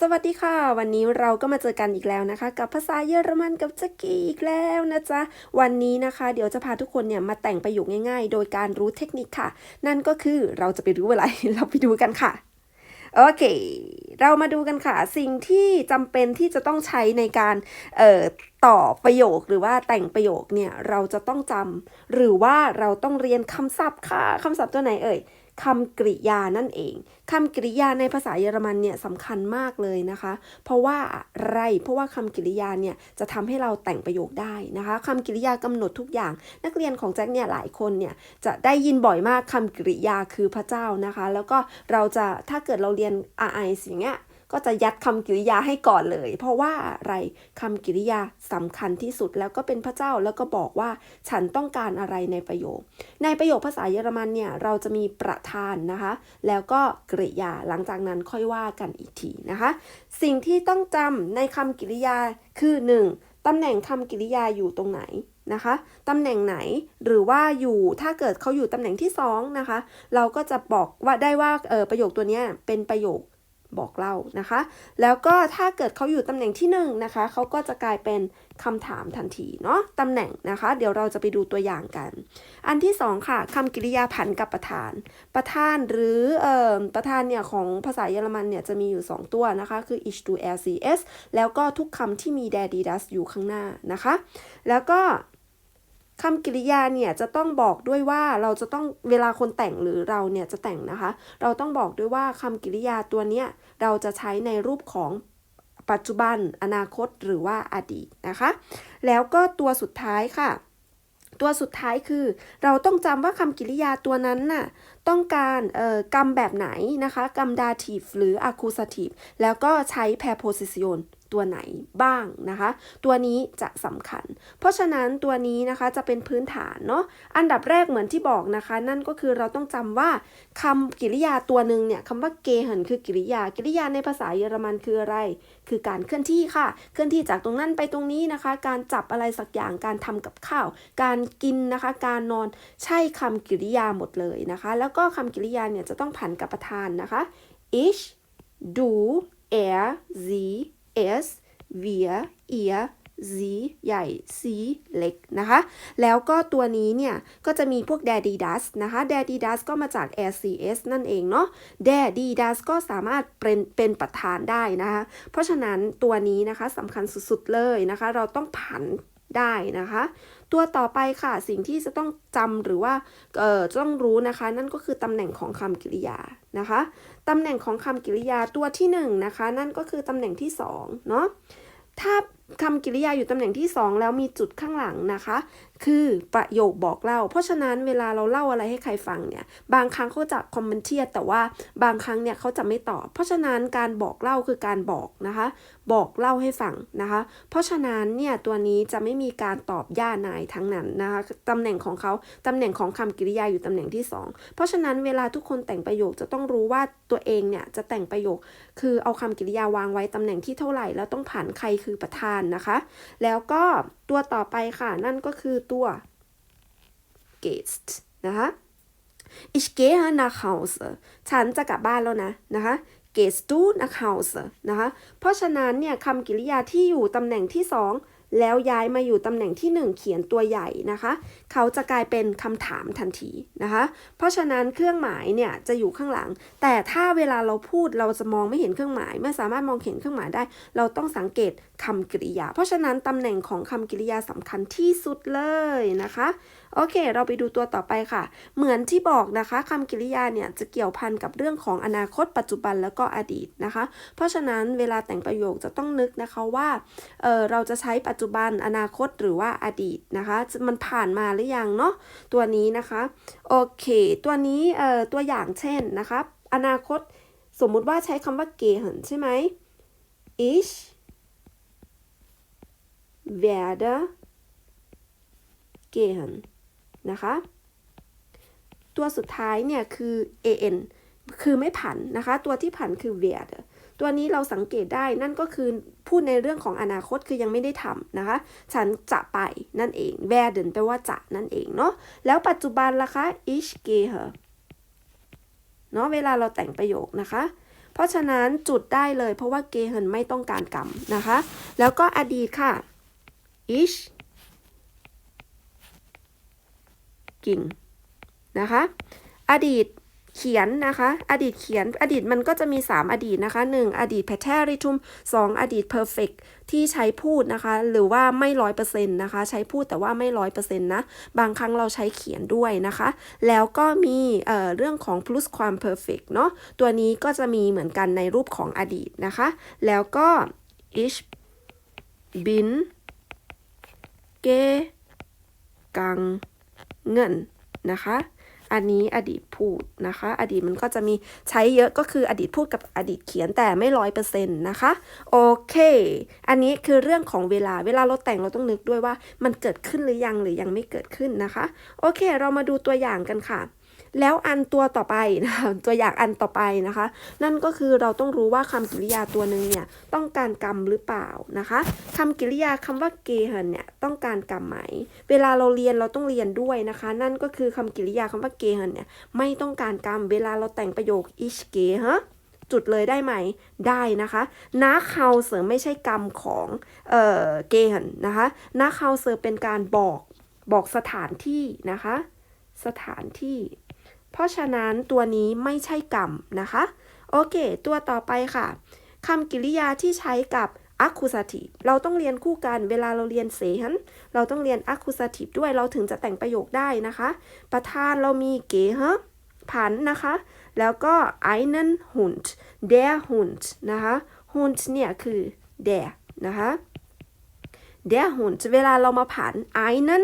สวัสดีค่ะ วันนี้เราก็มาเจอกันอีกแล้วนะคะ กับภาษาเยอรมันกับจักกี้อีกแล้วนะจ๊ะ วันนี้นะคะเดี๋ยวจะพาทุกคนเนี่ยมาแต่งประโยคง่าย ๆ โดยการรู้เทคนิคค่ะ นั่นก็คือเราจะไปรู้อะไร เราไปดูกันค่ะโอเค เรามาดูกันค่ะ สิ่งที่จำเป็นที่จะต้องใช้ในการเอ่อต่อประโยคหรือว่าแต่งประโยคเนี่ยเราจะต้องจำหรือว่าเราต้องเรียนคำศัพท์ค่ะคำศัพท์ตัวไหนเอ่ย คำกริยานั่นเองคำกริยาในภาษาเยอรมันเนี่ยสำคัญมากเลยนะคะ เพราะว่าอะไรเพราะว่าคำกริยาเนี่ยจะทำให้เราแต่งประโยคได้นะคะคำกริยากำหนดทุกอย่าง นักเรียนของแจ็คเนี่ยหลายคนเนี่ยจะได้ยินบ่อยมากคำกริยาคือพระเจ้านะคะ แล้วก็เราจะถ้าเกิดเราเรียน RI สิ่างเงี้ย ก็จะยัดคำกริยาให้ก่อนเลย เพราะว่าอะไรคำกริยาสำคัญที่สุดแล้วก็เป็นพระเจ้าแล้วก็บอกว่าฉันต้องการอะไรในประโยค ในประโยคภาษาเยอรมันเนี่ยเราจะมีประธานนะคะ แล้วก็กริยาหลังจากนั้นค่อยว่ากันอีกทีนะคะ สิ่งที่ต้องจำในคำกริยาคือ 1. ตำแหน่งคำกริยาอยู่ตรงไหนนะคะตำแหน่งไหนหรือว่าอยู่ถ้าเกิดเขาอยู่ตำแหน่งที่2นะคะเราก็จะบอกว่าได้ว่าเออประโยคตัวเนี้ยเป็นประโยค บอกเล่านะคะ แล้วก็ถ้าเกิดเขาอยู่ตำแหน่งที่1นนะคะเขาก็จะกลายเป็นคำถามทันทีเนาะตำแหน่งนะคะ เดี๋ยวเราจะไปดูตัวอย่างกัน อันที่ 2 ค่ะคำกริยาผันกับประธาน ประธานหรือเอ่อประธานเนี่ยของภาษาเยอรมันเนี่ยจะมีอยู่ 2 ตัวนะคะ คือ ich du er sie es แล้วก็ทุกคำที่มี der die das อยู่ข้างหน้านะคะ แล้วก็ คำกริยาเนี่ยจะต้องบอกด้วยว่าเราจะต้องเวลาคนแต่งหรือเราเนี่ยจะแต่งนะคะ เราต้องบอกด้วยว่าคำกริยาตัวเนี้ยเราจะใช้ในรูปของปัจจุบัน อนาคตหรือว่าอดีตนะคะ แล้วก็ตัวสุดท้ายค่ะ ตัวสุดท้ายคือ เราต้องจำว่าคำกริยาตัวนั้นน่ะต้องการเอ่อกรรมแบบไหนนะคะกรรม dative หรือ accusative แล้วก็ใช้ preposition ตัวไหนบ้างนะคะ ตัวนี้จะสำคัญ เพราะฉะนั้นตัวนี้นะคะจะเป็นพื้นฐานเนาะอันดับแรกเหมือนที่บอกนะคะ นั่นก็คือเราต้องจำว่าคำกริยาตัวหนึ่งเนี่ยคำว่าเกหันคือกริยากริยาในภาษาเยอรมันคืออะไร คือการเคลื่อนที่ค่ะ เคลื่อนที่จากตรงนั้นไปตรงนี้นะคะ การจับอะไรสักอย่างการทำกับข้าว การกินนะคะ การนอนใช่คำกริยาหมดเลยนะคะ แล้วก็คำกริยาเนี่ยจะต้องผันกับประธานนะคะ ich du er sie S เวียเอีย Z ใหญ่ C เล็กนะคะ แล้วก็ตัวนี้เนี่ย ก็จะมีพวก daddy das นะคะ daddy das ก็มาจาก rcs นั่นเองเนาะ daddy das ก็สามารถเป็นเป็นประธานได้นะคะ เพราะฉะนั้นตัวนี้นะคะสำคัญสุดๆเลยนะคะ เราต้องผัน ได้นะคะ ตัวต่อไปค่ะสิ่งที่จะต้องจำหรือว่าเอ่อต้องรู้นะคะ นั่นก็คือตำแหน่งของคำกริยานะคะตำแหน่งของคำกริยาตัวที่1นนะคะ นั่นก็คือตำแหน่งที่2เนาะถ้าคำกริยาอยู่ตำแหน่งที่ 2 แล้วมีจุดข้างหลังนะคะ คือประโยคบอกเล่า เพราะฉะนั้นเวลาเราเล่าอะไรให้ใครฟังเนี่ย บางครั้งเขาจะคอมเมนเทียแต่ว่าบางครั้งเนี่ยเขาจะไม่ตอบ เพราะฉะนั้นการบอกเล่าคือการบอกนะคะบอกเล่าให้ฟังนะคะ เพราะฉะนั้นเนี่ยตัวนี้จะไม่มีการตอบย่านายทั้งนั้นนะคะตำแหน่งของเขาตำแหน่งของคำกริยาอยู่ตำแหน่งที่ 2 เพราะฉะนั้นเวลาทุกคนแต่งประโยคจะต้องรู้ว่าตัวเองเนี่ยจะแต่งประโยค คือเอาคำกริยาวางไว้ตำแหน่งที่เท่าไหร่แล้วต้องผ่านใครคือประธานนะคะ แล้วก็ตัวต่อไปค่ะนั่นก็คือตัว gehst นะคะ ich gehe nach Hause ฉันจะกลับบ้านแล้วนะนะคะ gehst du nach Hause นะคะ เพราะฉะนั้นเนี่ยคำกริยาที่อยู่ตำแหน่งที่ 2 แล้วย้ายมาอยู่ตำแหน่งที่ 1 เขียนตัวใหญ่นะคะ เขาจะกลายเป็นคำถามทันทีนะคะ เพราะฉะนั้นเครื่องหมายเนี่ยจะอยู่ข้างหลัง แต่ถ้าเวลาเราพูดเราจะมองไม่เห็นเครื่องหมาย ไม่สามารถมองเห็นเครื่องหมายได้ เราต้องสังเกตคำกริยา เพราะฉะนั้นตำแหน่งของคำกริยาสำคัญที่สุดเลยนะคะ โอเค เราไปดูตัวต่อไปค่ะ เหมือนที่บอกนะคะคำกริยาเนี่ยจะเกี่ยวพันกับเรื่องของอนาคต ปัจจุบันแล้วก็อดีตนะคะ เพราะฉะนั้นเวลาแต่งประโยคจะต้องนึกนะคะว่าเเราจะใช้ปัจจุบันอนาคตหรือว่าอดีตนะคะ มันผ่านมาหรือยังเนาะตัวนี้นะคะโอเค ตัวนี้ตัวอย่างเช่นนะคะอนาคตสมมุติว่าใช้คำว่า gehen ใช่ไหม ich werde gehen นะคะ ตัวสุดท้ายเนี่ยคือ an คือไม่ผันนะคะ ตัวที่ผันคือ werd ตัวนี้เราสังเกตได้นั่นก็คือพูดในเรื่องของอนาคตคือยังไม่ได้ทำนะคะ ฉันจะไปนั่นเอง werden แปลว่าจะนั่นเองเนาะแล้วปัจจุบันล่ะคะ ich gehe เนาะเวลาเราแต่งประโยคนะคะ เพราะฉะนั้นจุดได้เลยเพราะว่า gehen ไม่ต้องการกรรมนะคะ แล้วก็อดีตค่ะ ich ging นะคะ อดีตเขียนนะคะ อดีตเขียน อดีตมันก็จะมี 3 อดีตนะคะ 1. อดีต preteritum 2. อดีต perfect ที่ใช้พูดนะคะ หรือว่าไม่ร้อยเปอร์เซ็นต์นะคะ ใช้พูดแต่ว่าไม่ร้อยเปอร์เซ็นต์นะ บางครั้งเราใช้เขียนด้วยนะคะ แล้วก็มีเอ่อเรื่องของ plus ความ perfect เนาะ ตัวนี้ก็จะมีเหมือนกันในรูปของอดีตนะคะ แล้วก็ ich bin gegangen เงินนะคะ อันนี้อดีตพูดนะคะ อดีตมันก็จะมีใช้เยอะก็คืออดีตพูดกับอดีตเขียนแต่ไม่ร้อยเปอร์เซ็นต์นะคะ โอเค อันนี้คือเรื่องของเวลา เวลาเราแต่งเราต้องนึกด้วยว่ามันเกิดขึ้นหรือยังหรือยังไม่เกิดขึ้นนะคะ โอเค เรามาดูตัวอย่างกันค่ะ แล้วอันตัวต่อไปนะคะตัวอย่างอันต่อไปนะคะ นั่นก็คือเราต้องรู้ว่าคำกริยาตัวหนึ่งเนี่ยต้องการกรรมหรือเปล่านะคะคำกริยาคำว่าเกหันเนี่ยต้องการกรรมไหม เวลาเราเรียนเราต้องเรียนด้วยนะคะ นั่นก็คือคำกริยาคำว่าเกหันเนี่ยไม่ต้องการกรรม เวลาเราแต่งประโยค ich gehe จุดเลยได้ไหมได้นะคะนาคาเสริมไม่ใช่กรรมของเอ่อเกหันนะคะนาคาเสริมเป็นการบอกบอกสถานที่นะคะ สถานที่ เพราะฉะนั้นตัวนี้ไม่ใช่กรรมนะคะ โอเค ตัวต่อไปค่ะคำกริยาที่ใช้กับ accusative เราต้องเรียนคู่กันเวลาเราเรียนเสหันเราต้องเรียน accusative ด้วยเราถึงจะแต่งประโยคได้นะคะ ประธานเรามีเกฮะผันนะคะ แล้วก็ einen Hund der Hund นะคะ Hund เนี่ยคือ der นะคะ der Hund เวลาเรามาผัน einen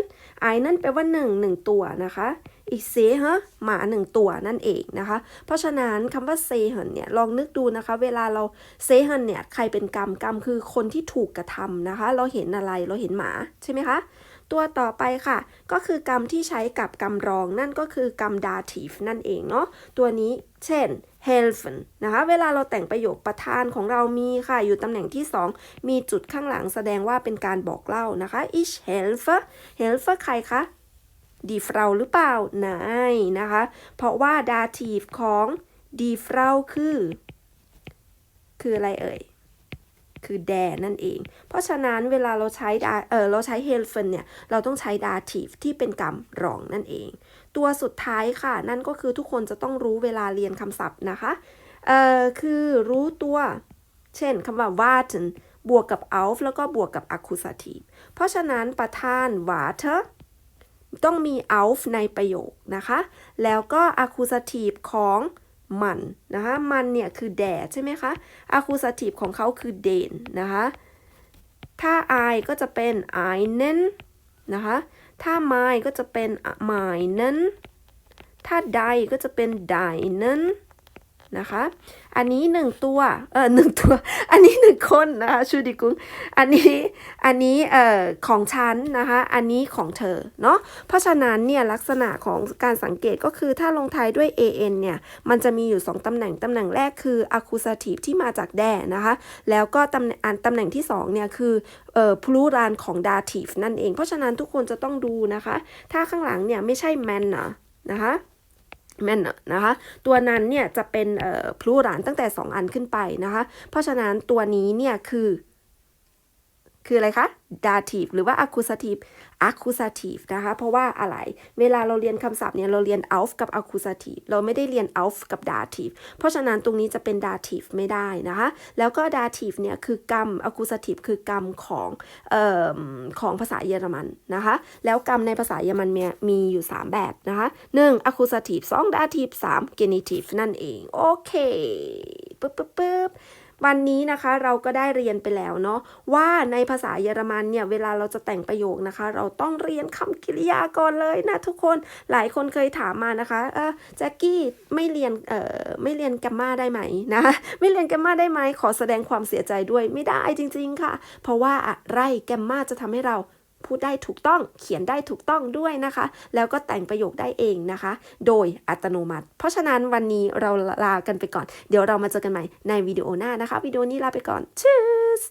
einen แปลว่าหนึ่งหนึ่งตัวนะคะ อีกเซฮะหมาหนึ่งตัวนั่นเองนะคะ เพราะฉะนั้นคำว่าเซเหินเนี่ยลองนึกดูนะคะ เวลาเราเซเหินเนี่ยใครเป็นกรรมกรรมคือคนที่ถูกกระทำนะคะ เราเห็นอะไรเราเห็นหมาใช่ไหมคะตัวต่อไปค่ะ ก็คือกรรมที่ใช้กับกรรมรองนั่นก็คือกรรม dative นั่นเองเนาะตัวนี้เช่น helfen นะคะเวลาเราแต่งประโยคประธานของเรามีค่ะ อยู่ตำแหน่งที่ 2 มีจุดข้างหลังแสดงว่าเป็นการบอกเล่านะคะ ich helfe helfe ใครคะ ดีฟราหรือเปล่านายนะคะ เพราะว่า dative ของดีฟราคือ คืออะไรเอ่ย คือแดนั่นเอง เพราะฉะนั้นเวลาเราใช้ da- เออเราใช้ helfen เนี่ย เราต้องใช้ dative ที่เป็นกรรมรองนั่นเอง ตัวสุดท้ายค่ะ นั่นก็คือทุกคนจะต้องรู้เวลาเรียนคำศัพท์นะคะ เอ่อ คือรู้ตัว เช่นคำว่า warten บวกกับ auf แล้วก็บวกกับ accusative เพราะฉะนั้นประธาน warte ต้องมี auf ในประโยคนะคะ แล้วก็ accusative ของมันนะคะ มันเนี่ยคือแดดใช่ไหมคะ accusative ของเขาคือ den นะคะ ถ้า I ก็จะเป็น einen นะคะ ถ้า my ก็จะเป็น meinen ถ้า die ก็จะเป็น deinen น นะคะ อันนี้หนึ่งตัว เออหนึ่งตัว อันนี้หนึ่งคนนะคะชูดิกุงอันนี้ อันนี้ เอ่อ ของฉันนะคะ อันนี้ของเธอ เนาะ เพราะฉะนั้นเนี่ยลักษณะของการสังเกตก็คือถ้าลงท้ายด้วย an เนี่ย มันจะมีอยู่ 2 ตำแหน่ง ตำแหน่งแรกคือ accusative ที่มาจาก der นะคะ แล้วก็ตำแหน่งอันตำแหน่งที่ 2 เนี่ยคือ เอ่อ plural ของ dative นั่นเอง เพราะฉะนั้นทุกคนจะต้องดูนะคะ ถ้าข้างหลังเนี่ยไม่ใช่ manner นะคะ แม่นอะนะคะ ตัวนั้นเนี่ยจะเป็นพลูหลานตั้งแต่ 2 อันขึ้นไปนะคะ เพราะฉะนั้นตัวนี้เนี่ยคือ คืออะไรคะ dative หรือว่า accusative accusative นะคะ เพราะว่าอะไร เวลาเราเรียนคำศัพท์เนี่ย เราเรียน auf กับ accusative เราไม่ได้เรียน auf กับ dative เพราะฉะนั้นตรงนี้จะเป็น dative ไม่ได้นะคะ แล้วก็ dative เนี่ย คือกรรม accusative คือกรรมของออของภาษาเยอรมันนะคะ แล้วกรรมในภาษาเยอรมันมีมีอยู่ 3 แบบนะคะ 1. accusative 2. dative 3. genitive นั่นเอง โอเคปึ๊บปึ๊บปึ๊บ วันนี้นะคะเราก็ได้เรียนไปแล้วเนาะว่าในภาษาเยอรมันเนี่ยเวลาเราจะแต่งประโยคนะคะ เราต้องเรียนคำกริยาก่อนเลยนะทุกคนหลายคนเคยถามมานะคะเออแจ็คกี้ไม่เรียนเอ่อไม่เรียนแกมมาได้ไหมนะไม่เรียนแกมมาได้ไหมขอแสดงความเสียใจด้วยไม่ได้จริง ๆค่ะ เพราะว่าอะไรแกมมาจะทำให้เรา พูดได้ถูกต้องเขียนได้ถูกต้องด้วยนะคะ แล้วก็แต่งประโยคได้เองนะคะ โดยอัตโนมัติ เพราะฉะนั้นวันนี้เราลากันไปก่อน เดี๋ยวเรามาเจอกันใหม่ในวิดีโอหน้านะคะ วิดีโอนี้ลาไปก่อน cheers